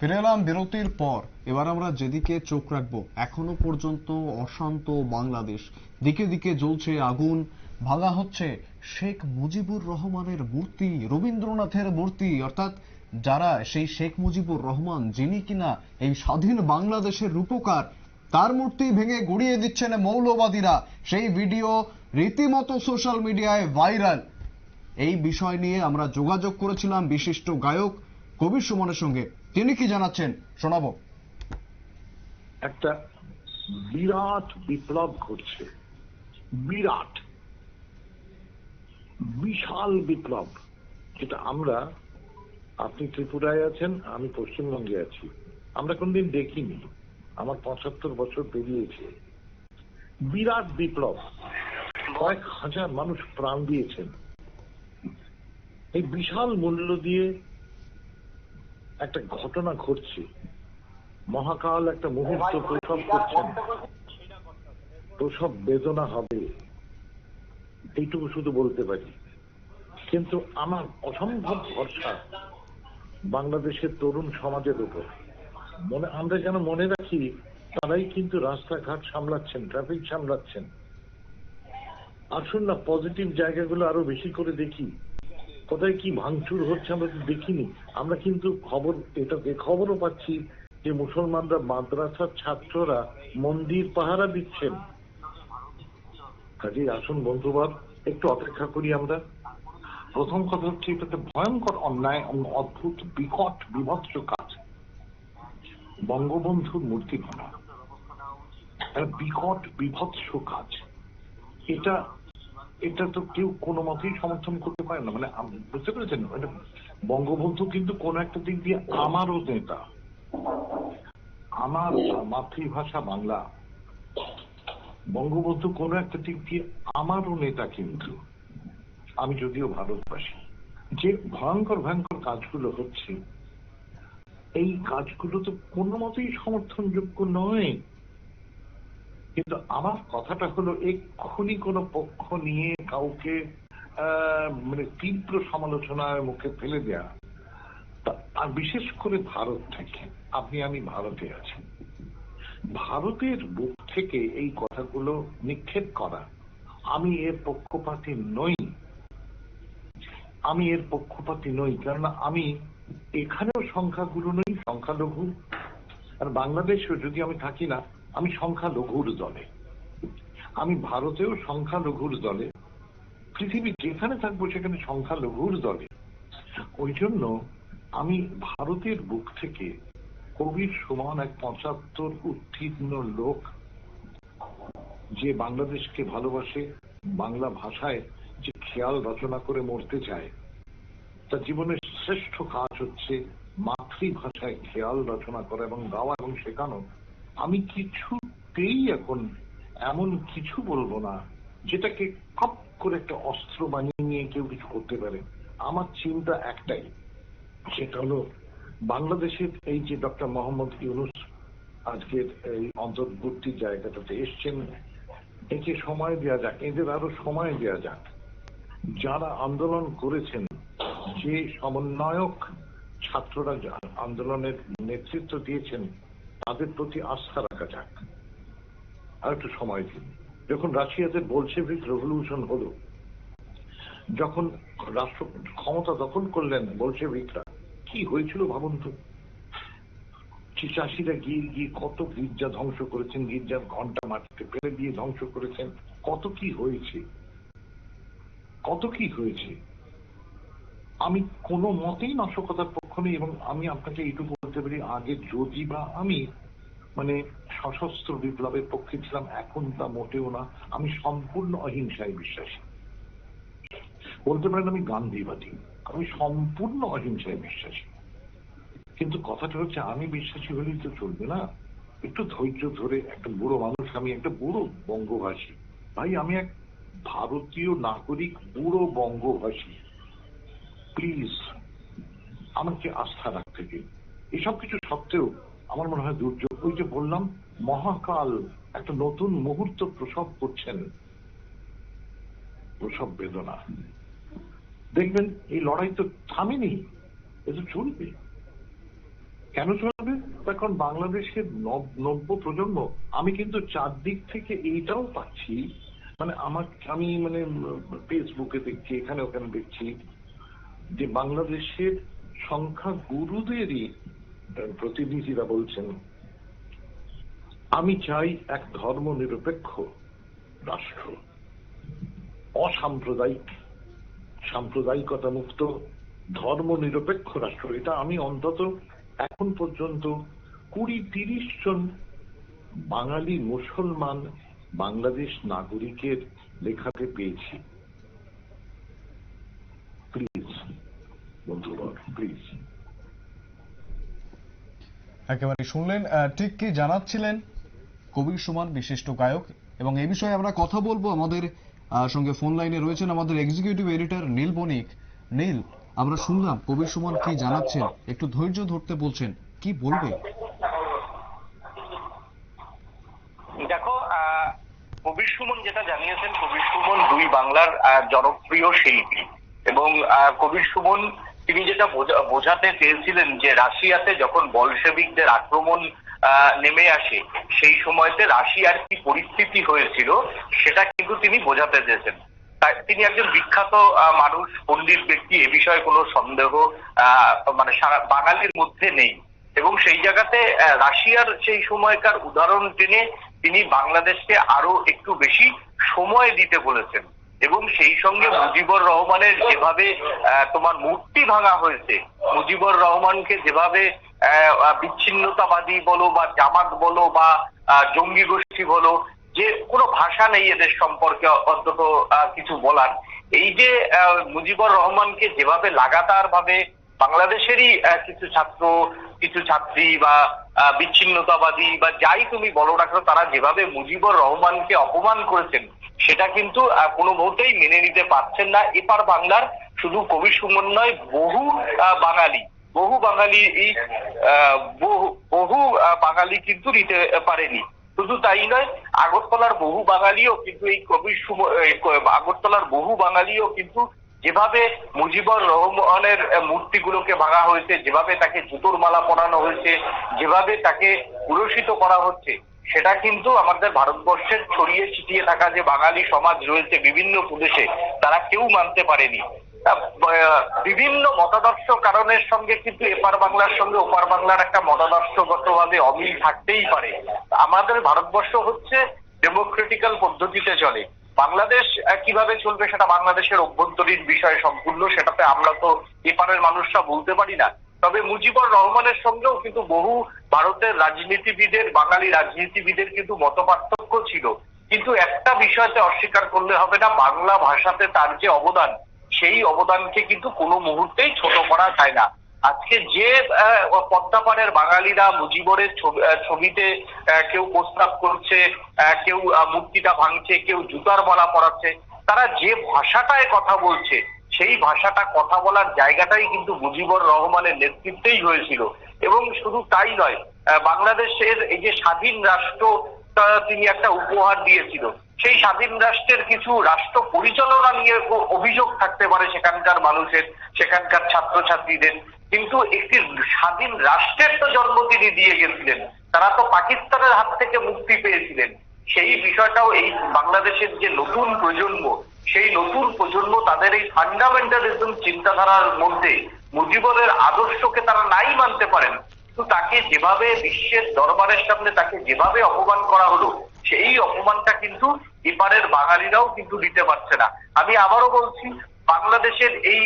ফিরে এলাম বিরতির পর, এবার আমরা যেদিকে চোখ রাখব, এখনও পর্যন্ত অশান্ত বাংলাদেশ। দিকে দিকে জ্বলছে আগুন। ভাঙা হচ্ছে শেখ মুজিবুর রহমানের মূর্তি, রবীন্দ্রনাথের মূর্তি। অর্থাৎ যারা সেই শেখ মুজিবুর রহমান, যিনি কিনা এই স্বাধীন বাংলাদেশের রূপকার, তার মূর্তি ভেঙে গুড়িয়ে দিচ্ছেন মৌলবাদীরা। সেই ভিডিও রীতিমতো সোশ্যাল মিডিয়ায় ভাইরাল। এই বিষয় নিয়ে আমরা যোগাযোগ করেছিলাম বিশিষ্ট গায়ক কবির সুমনের সঙ্গে। তিনি কি জানাচ্ছেন? শোনাবো। একটা বিরাট বিপ্লব ঘটছে। বিরাট। বিশাল বিপ্লব। যেটা আমরা, আপনি ত্রিপুরায় আছেন, আমি পশ্চিমবঙ্গে আছি। আমরা কোনদিন দেখিনি। আমার পঁচাত্তর বছর পেরিয়েছে। বিরাট বিপ্লব। কয়েক হাজার মানুষ প্রাণ দিয়েছেন। এই বিশাল মূল্য দিয়ে একটা ঘটনা ঘটছে। মহাকাল একটা মুহূর্ত প্রসব করছেন প্রসব বেদনা হবে। এইটুকু শুধু বলতে পারি। কিন্তু আমার অসম্ভব ভরসা বাংলাদেশের তরুণ সমাজের উপর। মনে আমরা যেন মনে রাখি তারাই কিন্তু রাস্তাঘাট সামলাচ্ছেন ট্রাফিক সামলাচ্ছেন। আসুন না পজিটিভ জায়গাগুলো আরও বেশি করে দেখি। কোথায় কি ভাঙচুর হচ্ছে আমরা তো দেখিনি। আমরা কিন্তু খবর, এটা খবরও পাচ্ছি যে মুসলমানরা মাদ্রাসার ছাত্ররা মন্দির পাহারা দিচ্ছেন। কাজে আসুন বন্ধুবার একটু অপেক্ষা করি আমরা। প্রথম কথা হচ্ছে, এটাতে ভয়ঙ্কর অন্যায় এবং অদ্ভুত, বিকট, বিভৎস কাজ। বঙ্গবন্ধুর মূর্তি ভাঙা। বিকট, বিভৎস কাজ। এটা এটা তো কেউ কোনো মতেই সমর্থন করতে পারে না। মানে বুঝতে পেরেছেন? বঙ্গবন্ধু কিন্তু কোন একটা দিক দিয়ে আমারও নেতা। আমার মাতৃভাষা বাংলা। বঙ্গবন্ধু কোন একটা দিক দিয়ে আমারও নেতা কিন্তু। আমি যদিও ভারতবাসী। যে ভয়ঙ্কর ভয়ঙ্কর কাজগুলো হচ্ছে, এই কাজগুলো তো কোনো মতেই সমর্থনযোগ্য নয়। কিন্তু আমার কথাটা হলো, এক্ষুনি কোনো পক্ষ নিয়ে কাউকে মানে তীব্র সমালোচনার মুখে ফেলে দেয়া। আর বিশেষ করে ভারত থেকে, আপনি, আমি ভারতে আছি। ভারতের বুক থেকে এই কথাগুলো নিক্ষেপ করা। আমি এর পক্ষপাতী নই। আমি এর পক্ষপাতী নই, কেননা আমি এখানেও সংখ্যাগুলো নই, সংখ্যালঘু। আর বাংলাদেশেও যদি আমি থাকি না আমি সংখ্যালঘুর দলে। আমি ভারতেও সংখ্যালঘুর দলে। পৃথিবী যেখানে থাকব সেখানে সংখ্যালঘুর দলে। ওই জন্য আমি ভারতের বুক থেকে কবির সমান এক পঁচাত্তর উত্তীর্ণ লোক যে বাংলাদেশকে ভালোবাসে, বাংলা ভাষায় যে খেয়াল রচনা করে মরতে চায়, তার জীবনের শ্রেষ্ঠ কাজ হচ্ছে মাতৃভাষায় খেয়াল রচনা করা এবং গাওয়া এবং শেখানো আমি কিছুতেই এখন এমন কিছু বলব না, যেটাকে কপ করে একটা অস্ত্র বানিয়ে নিয়ে কেউ কিছু করতে পারে। আমার চিন্তা একটাই, সেটা হলো বাংলাদেশের এই যে ডক্টর মোহাম্মদ ইউনুস আজকের এই অন্তর্বর্তী জায়গাটাতে এসছেন, একে সময় দেওয়া যাক, এদের আরও সময় দেওয়া যাক। যারা আন্দোলন করেছেন, যে সমন্বয়ক ছাত্ররা আন্দোলনের নেতৃত্ব দিয়েছেন তাদের প্রতি আস্থা রাখা যাক। আর একটু সময় দিন। যখন রাশিয়াতে বলশেভিক রেভলিউশন হলো, যখন রাষ্ট্র ক্ষমতা দখল করলেন বলশেভিকরা, কি হয়েছিল ভাবুন তো? চাষিরা গিয়ে গিয়ে কত গির্জা ধ্বংস করেছেন, গির্জার ঘণ্টা মাটিতে ফেলে দিয়ে ধ্বংস করেছেন, কত কি হয়েছে? কত কি হয়েছে? আমি কোনো মতেই নাশকতার পক্ষ নেই এবং আমি আপনাকে এইটুকু বলতে পারি, আগে যদি বা আমি মানে সশস্ত্র বিপ্লবের পক্ষে ছিলাম, এখন তা মোটেও না। আমি সম্পূর্ণ অহিংসায় বিশ্বাসী। বলতে পারেন আমি গান্ধীবাদী। আমি সম্পূর্ণ অহিংসায় বিশ্বাসী। কিন্তু কথাটা হচ্ছে, আমি বিশ্বাসী হলেই তো চলবে না। একটু ধৈর্য ধরে একটা বুড়ো মানুষ, আমি একটা বুড়ো বঙ্গভাষী ভাই, আমি এক ভারতীয় নাগরিক, বুড়ো বঙ্গভাষী প্লিজ, আমাকে আস্থা রাখতে দিন। এসব কিছু সত্ত্বেও আমার মনে হয় দুর্যোগ। ওই যে বললাম, মহাকাল একটা নতুন মুহূর্ত প্রসব করছেন। প্রসব বেদনা। দেখবেন, এই লড়াই তো থামেনি, এ তো চলবে। কেন চলবে? এখন বাংলাদেশের নব- নব্য প্রজন্ম, আমি কিন্তু চারদিক থেকে এইটাও পাচ্ছি। মানে আমার আমি মানে ফেসবুকে দেখছি, এখানে ওখানে দেখছি। যে বাংলাদেশের সংখ্যা গুরুদেরই প্রতিনিধিরা বলছেন, আমি চাই এক ধর্ম নিরপেক্ষ রাষ্ট্র। অসাম্প্রদায়িক সাম্প্রদায়িকতা মুক্ত ধর্ম নিরপেক্ষ রাষ্ট্র। এটা আমি অন্তত এখন পর্যন্ত কুড়ি তিরিশ জন বাঙালি মুসলমান বাংলাদেশ নাগরিকের লেখাতে পেয়েছি। প্লিজ প্লিজ একেবারে শুনলেন ঠিক কি জানাচ্ছিলেন কবির সুমন বিশিষ্ট গায়ক। এবং এই বিষয়ে আমরা কথা বলব আমাদের সঙ্গে ফোন লাইনে রয়েছেন আমাদের এক্সিকিউটিভ এডিটর নীল বণিক। নীল আমরা শুনলাম কবির সুমন কি জানাচ্ছেন একটু ধৈর্য ধরতে বলছেন কি বলবে? দেখো কবির সুমন যেটা জানিয়েছেন কবির সুমন দুই বাংলার জনপ্রিয় শিল্পী। এবং কবির সুমন তিনি যেটা বোঝা- বোঝাতে চেয়েছিলেন যে রাশিয়াতে যখন বলশেবিকদের আক্রমণ নেমে আসে, সেই সময়তে রাশিয়ার কি পরিস্থিতি হয়েছিল সেটা কিন্তু তিনি বোঝাতে চেয়েছেন। তিনি একজন বিখ্যাত মানুষ, পণ্ডিত ব্যক্তি, এ বিষয়ে কোনো সন্দেহ মানে সারা বাঙালির মধ্যে নেই। এবং সেই জায়গাতে রাশিয়ার সেই সময়কার উদাহরণ টেনে তিনি বাংলাদেশকে আরও একটু বেশি সময় দিতে বলেছেন। এবং সেই সঙ্গে মুজিবুর রহমানের যেভাবে তোমার মূর্তি ভাঙা হয়েছে, মুজিবুর রহমানকে যেভাবে বিচ্ছিন্নতাবাদী বলো বা জামাত বলো বা জঙ্গি গোষ্ঠী বলো, যে কোনো ভাষা নেই এদের সম্পর্কে অন্তত কিছু বলার। এই যে মুজিবুর রহমানকে যেভাবে লাগাতার ভাবে বাংলাদেশেরই কিছু ছাত্র, কিছু ছাত্রী বা বিচ্ছিন্নতাবাদী বা যাই তুমি বলো না কেন, তারা যেভাবে মুজিবুর রহমানকে অপমান করেছেন সেটা কিন্তু কোনো মুহূর্তেই মেনে নিতে পারছেন না। এপার বাংলার শুধু কবি সুমন নয়, বহু বাঙালি বহু বাঙালি এই বহু বাঙালি কিন্তু নিতে পারেনি। শুধু তাই নয়, আগরতলার বহু বাঙালিও কিন্তু এই সুম- আগরতলার বহু বাঙালিও কিন্তু যেভাবে মুজিবুর রহমানের মূর্তিগুলোকে ভাঙা হয়েছে, যেভাবে তাকে জুতোর মালা পরানো হয়েছে, যেভাবে তাকে পুরস্কৃত করা হচ্ছে সেটা কিন্তু আমাদের ভারতবর্ষের ছড়িয়ে ছিটিয়ে থাকা যে বাঙালি সমাজ রয়েছে বিভিন্ন প্রদেশে, তারা কেউ মানতে পারেনি। বিভিন্ন মতাদর্শ কারণের সঙ্গে কিন্তু এপার বাংলার সঙ্গে ওপার বাংলার একটা মতাদর্শগতভাবে অমিল থাকতেই পারে। আমাদের ভারতবর্ষ হচ্ছে ডেমোক্রেটিক্যাল পদ্ধতিতে চলে। বাংলাদেশ কীভাবে চলবে সেটা বাংলাদেশের অভ্যন্তরীণ বিষয় সম্পূর্ণ, সেটাতে আমরা তো এপারের মানুষরা বলতে পারি না। তবে মুজিবুর রহমানের সঙ্গেও কিন্তু বহু ভারতের রাজনীতিবিদের, বাঙালি রাজনীতিবিদের কিন্তু মত ছিল। কিন্তু একটা বিষয়তে অস্বীকার করলে হবে না, বাংলা ভাষাতে তার যে অবদান, সেই অবদানকে কিন্তু কোনো মুহূর্তেই ছোট করা যায় না। আজকে যে পদ্মাপাড়ের বাঙালিরা মুজিবরের ছবি- ছবিতে কেউ প্রস্তাব করছে কেউ মূর্তিটা ভাঙছে, কেউ জুতার মালা পরাচ্ছে, তারা যে ভাষাটায় কথা বলছে, সেই ভাষাটা কথা বলার জায়গাটাই কিন্তু মুজিবুর রহমানের নেতৃত্বেই হয়েছিল। এবং শুধু তাই নয় বাংলাদেশের এই যে স্বাধীন রাষ্ট্র তিনি একটা উপহার দিয়েছিল। সেই স্বাধীন রাষ্ট্রের কিছু রাষ্ট্র পরিচালনা নিয়ে অভিযোগ থাকতে পারে সেখানকার মানুষের, সেখানকার ছাত্রছাত্রীদের। কিন্তু একটি স্বাধীন রাষ্ট্রের তো জন্ম তিনি দিয়ে গেছিলেন। তারা তো পাকিস্তানের হাত থেকে মুক্তি পেয়েছিলেন। সেই বিষয়টাও এই বাংলাদেশের যে নতুন প্রজন্ম, সেই নতুন প্রজন্ম তাদের এই ফান্ডামেন্টালিজম চিন্তাধারার মধ্যে মুজিবরের আদর্শকে তারা নাই মানতে পারেন। কিন্তু তাকে যেভাবে বিশ্বের দরবারের সামনে তাকে যেভাবে অপমান করা হলো, সেই অপমানটা কিন্তু এপারের বাঙালিরাও কিন্তু দিতে পারছে না। আমি আবারও বলছি, বাংলাদেশের এই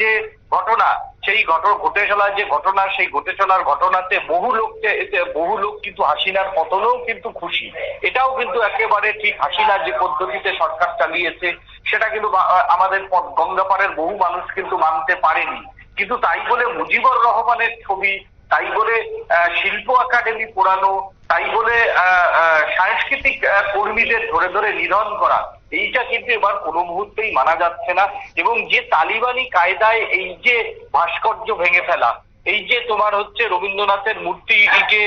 যে ঘটনা, সেই ঘটনা ঘটে চলার যে ঘটনা, সেই ঘটে চলার ঘটনাতে বহু লোককে বহু লোক কিন্তু হাসিনার পতনেও কিন্তু খুশি। এটাও কিন্তু একেবারে ঠিক হাসিনার যে পদ্ধতিতে সরকার চালিয়েছে, সেটা কিন্তু আমাদের গঙ্গাপাড়ের বহু মানুষ কিন্তু মানতে পারেনি। কিন্তু তাই বলে মুজিবুর রহমানের ছবি, তাই বলে শিল্প একাডেমি পোড়ানো, তাই বলে সাংস্কৃতিক কর্মীদের ধরে ধরে নিধন করা, এইটা কিন্তু এবার কোনো মুহূর্তেই মানা যাচ্ছে না। এবং যে তালিবানি কায়দায় এই যে ভাস্কর্য ভেঙে ফেলা, এই যে তোমার হচ্ছে রবীন্দ্রনাথের মূর্তিকে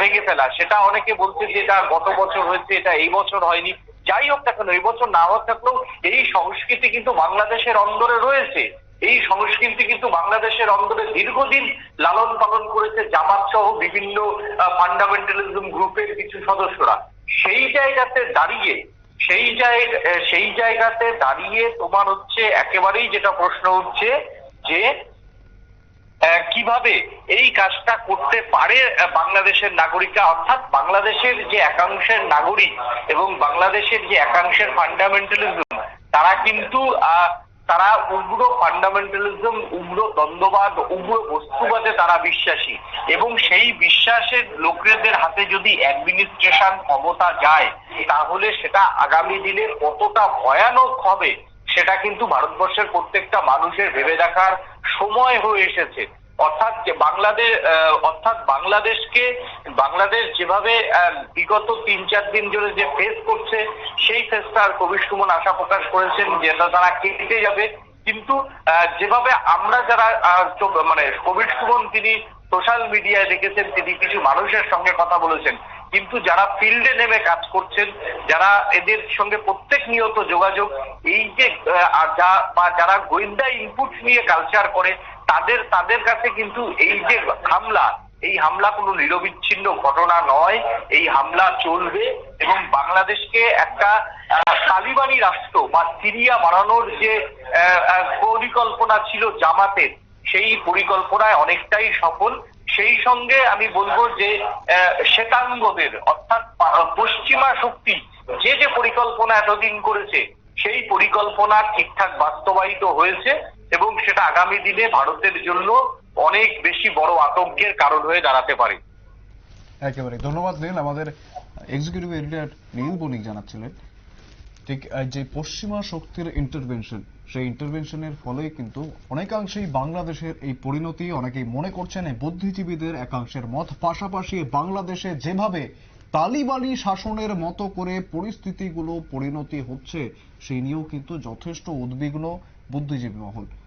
ভেঙে ফেলা, সেটা অনেকে বলছে যে এটা গত বছর হয়েছে, এটা এই বছর হয়নি। যাই হোক না এই বছর না হোক থাকলেও এই সংস্কৃতি কিন্তু বাংলাদেশের অন্দরে রয়েছে। এই সংস্কৃতি কিন্তু বাংলাদেশের অন্তরে দীর্ঘদিন লালন পালন করেছে জামাত সহ বিভিন্ন ফান্ডামেন্টালিজম গ্রুপের কিছু সদস্যরা। সেই জায়গাতে দাঁড়িয়ে, সেই জায়গা সেই জায়গাতে দাঁড়িয়ে তোমার হচ্ছে একেবারেই যেটা প্রশ্ন হচ্ছে যে কীভাবে এই কাজটা করতে পারে বাংলাদেশের নাগরিকরা? অর্থাৎ বাংলাদেশের যে একাংশের নাগরিক এবং বাংলাদেশের যে একাংশের ফান্ডামেন্টালিজম তারা কিন্তু তারা উগ্র ফান্ডামেন্টালিজম উগ্র দ্বন্দ্ববাদ, উগ্র বস্তুবাদে তারা বিশ্বাসী। এবং সেই বিশ্বাসের লোকেদের হাতে যদি অ্যাডমিনিস্ট্রেশন ক্ষমতা যায়, তাহলে সেটা আগামী দিনে কতটা ভয়ানক হবে, সেটা কিন্তু ভারতবর্ষের প্রত্যেকটা মানুষের ভেবে দেখার সময় হয়ে এসেছে। অর্থাৎ বাংলাদেশ অর্থাৎ বাংলাদেশকে, বাংলাদেশ যেভাবে বিগত তিন চার দিন ধরে যে ফেস করছে, সেই ফেসটার কবির সুমন আশা প্রকাশ করেছেন যেটা তারা কেটে যাবে। কিন্তু যেভাবে আমরা যারা মানে কবির সুমন তিনি সোশ্যাল মিডিয়ায় দেখেছেন, তিনি কিছু মানুষের সঙ্গে কথা বলেছেন। কিন্তু যারা ফিল্ডে নেমে কাজ করছেন, যারা এদের সঙ্গে প্রত্যেক নিয়ত যোগাযোগ, এই যে যারা গোয়েন্দা ইনপুট নিয়ে কালচার করে তাদের তাদের কাছে কিন্তু এই যে হামলা, এই হামলা কোনো নিরবিচ্ছিন্ন ঘটনা নয়, এই হামলা চলবে এবং বাংলাদেশকে একটা তালিবানি রাষ্ট্র বা সিরিয়া বানানোর যে পরিকল্পনা ছিল জামাতের, সেই পরিকল্পনায় অনেকটাই সফল। সেই সঙ্গে আমি বলব যে শ্বেতাঙ্গদের, অর্থাৎ পশ্চিমা শক্তি যে যে পরিকল্পনা এতদিন করেছে, সেই পরিকল্পনা ঠিকঠাক বাস্তবায়িত হয়েছে। এবং সেটা আগামী দিনে ভারতের জন্য অনেক বেশি বড় আতঙ্কের কারণ হয়ে দাঁড়াতে পারে। একেবারে। ধন্যবাদ, নীল। আমাদের এক্সিকিউটিভ এডিটর নীল বণিক জানাচ্ছিলেন। ঠিক যে পশ্চিমা শক্তির ইন্টারভেনশন সেই ইন্টারভেনশনের ফলে কিন্তু অনেকাংশেই বাংলাদেশের এই পরিণতি, অনেকেই মনে করছেন বুদ্ধিজীবীদের একাংশের মত। পাশাপাশি বাংলাদেশে যেভাবে তালিবানি শাসনের মতো করে পরিস্থিতিগুলো পরিণতি হচ্ছে, সেই নিয়েও কিন্তু যথেষ্ট উদ্বিগ্ন বুদ্ধিজীবী মহল।